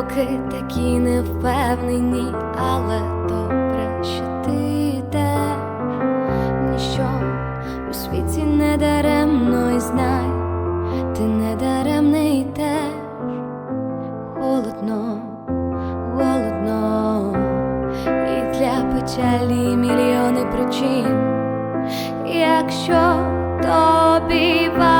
Кроки такі невпевнені, але добре, що ти йдеш. Ніщо у світі не даремно і знай, ти не даремне йдеш. Холодно, голодно, і для печалі мільйони причин. Якщо тобі важко,